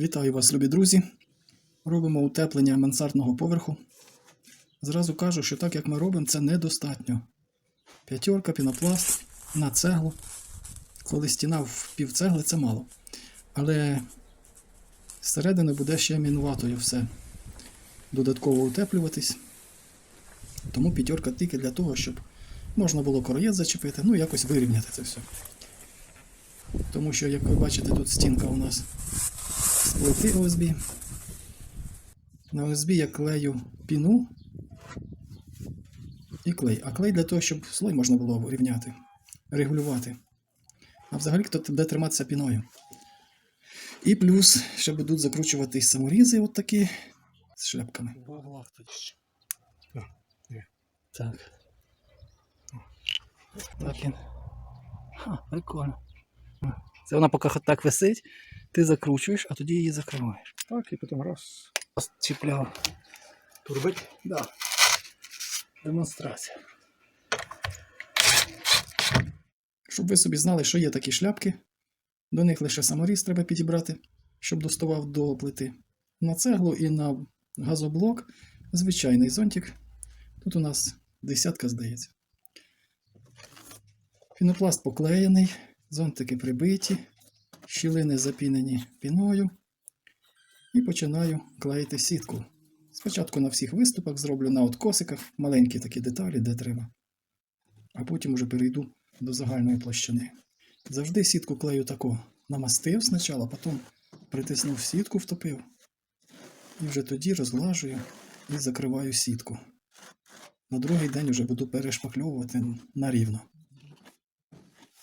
Вітаю вас, любі друзі. Робимо утеплення мансардного поверху. Зразу кажу, що так як ми робимо, це недостатньо. П'ятерка, пінопласт на цеглу. Коли стіна в пів цегли, це мало. Але зсередини буде ще мінуватою все. Додатково утеплюватись. Тому п'ятерка тільки для того, щоб можна було короєць зачепити, ну якось вирівняти це все. Тому що, як ви бачите, тут стінка у нас плити ОСБ. На ОСБ я клею піну і клей. А клей для того, щоб слой можна було рівняти, регулювати. А взагалі хто буде триматися піною. І плюс ще будуть закручуватись саморізи от такі з шляпками. Так. Так він. Ха, прикольно. Це вона поки так висить, ти закручуєш, а тоді її закриваєш. Так, і потім раз. Чіпляв. Турбить. Да. Демонстрація. Щоб ви собі знали, що є такі шляпки. До них лише саморіз треба підібрати, щоб доставав до плити. На цеглу і на газоблок звичайний зонтик. Тут у нас десятка, здається. Пінопласт поклеєний, зонтики прибиті, щілини запінені піною. І починаю клеїти сітку. Спочатку на всіх виступах зроблю на откосиках маленькі такі деталі, де треба. А потім уже перейду до загальної площини. Завжди сітку клею тако намастив спочатку, потім притиснув сітку, втопив. І вже тоді розглажую і закриваю сітку. На другий день вже буду перешпакльовувати на рівно.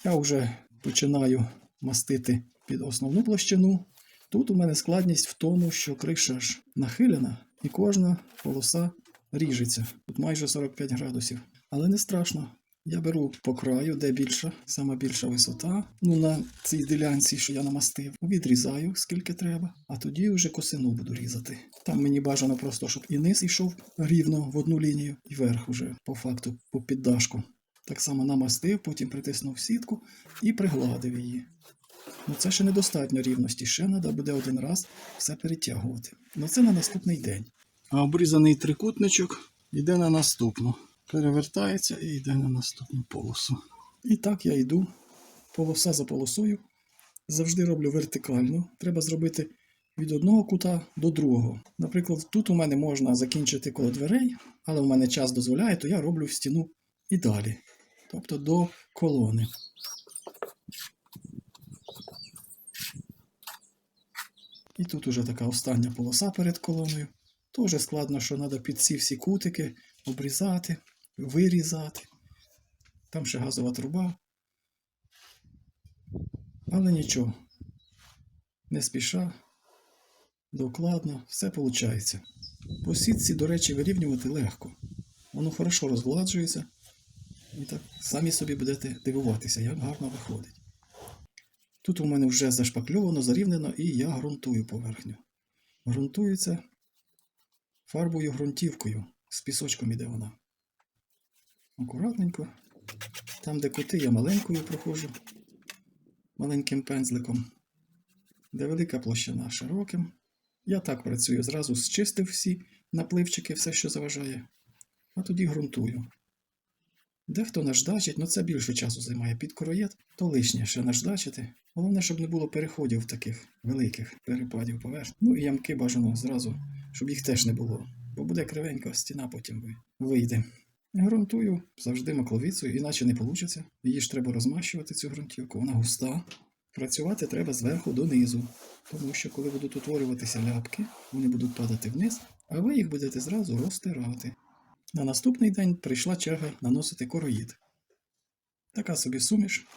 Я вже починаю мастити під основну площину. Тут у мене складність в тому, що криша ж нахилена і кожна полоса ріжеться. Тут майже 45 градусів. Але не страшно. Я беру по краю, де більша, сама більша висота. Ну, на цій ділянці, що я намастив, відрізаю скільки треба, а тоді вже косину буду різати. Там мені бажано просто, щоб і низ йшов рівно в одну лінію, і верх уже по факту по піддашку. Так само намастив, потім притиснув сітку і пригладив її. Ну це ще недостатньо рівності, ще треба буде один раз все перетягувати. Ну це на наступний день. А обрізаний трикутничок йде на наступну. Перевертається і йде на наступну полосу. І так я йду полоса за полосою. Завжди роблю вертикально. Треба зробити від одного кута до другого. Наприклад, тут у мене можна закінчити коло дверей, але у мене час дозволяє, то я роблю в стіну і далі. Тобто до колони. І тут уже така остання полоса перед колоною. Тоже складно, що треба під ці всі кутики обрізати, вирізати. Там ще газова труба. Але нічого. Не спіша, докладно, все виходить. По сітці, до речі, вирівнювати легко. Воно хорошо розгладжується. І так самі собі будете дивуватися, як гарно виходить. Тут у мене вже зашпакльовано, зарівнено, і я ґрунтую поверхню. Грунтується фарбою ґрунтівкою. З пісочком іде вона. Акуратненько. Там, де кути, я маленькою проходжу, маленьким пензликом. Де велика площина широким. Я так працюю, зразу зчистив всі напливчики, все, що заважає, а тоді ґрунтую. Дехто наждачить, ну це більше часу займає під короєт, то лишнє ще наждачити. Головне, щоб не було переходів таких великих перепадів поверхні. Ну і ямки бажано зразу, щоб їх теж не було, бо буде кривенька стіна потім вийде. Грунтую завжди макловицею, іначе не вийде. Її ж треба розмащувати, цю ґрунтівку, вона густа. Працювати треба зверху донизу, тому що коли будуть утворюватися ляпки, вони будуть падати вниз, а ви їх будете зразу розтирати. На наступний день прийшла черга наносити короїд. Така собі суміш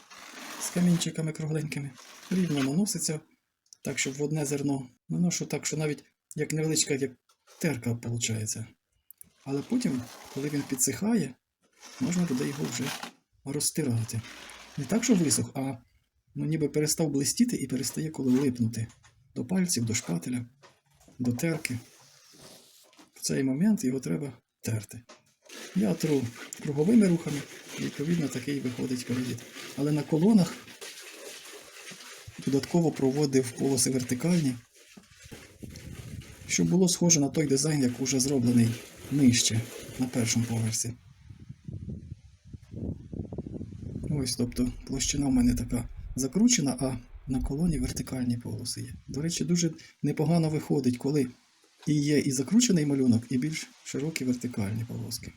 з камінчиками кругленькими. Рівно наноситься, так, щоб в одне зерно наношу так, що навіть як невеличка як терка виходить. Але потім, коли він підсихає, можна буде його вже розтирати. Не так, що висох, а ну, ніби перестав блистіти і перестає коли липнути до пальців, до шпателя, до терки. В цей момент його треба терти. Я тру круговими рухами, відповідно такий виходить короїд. Але на колонах додатково проводив полоси вертикальні, щоб було схоже на той дизайн, як уже зроблений нижче, на першому поверсі. Ось, тобто, площина в мене така закручена, а на колоні вертикальні полоси є. До речі, дуже непогано виходить, коли і є і закручений малюнок, і більш широкі вертикальні полоски.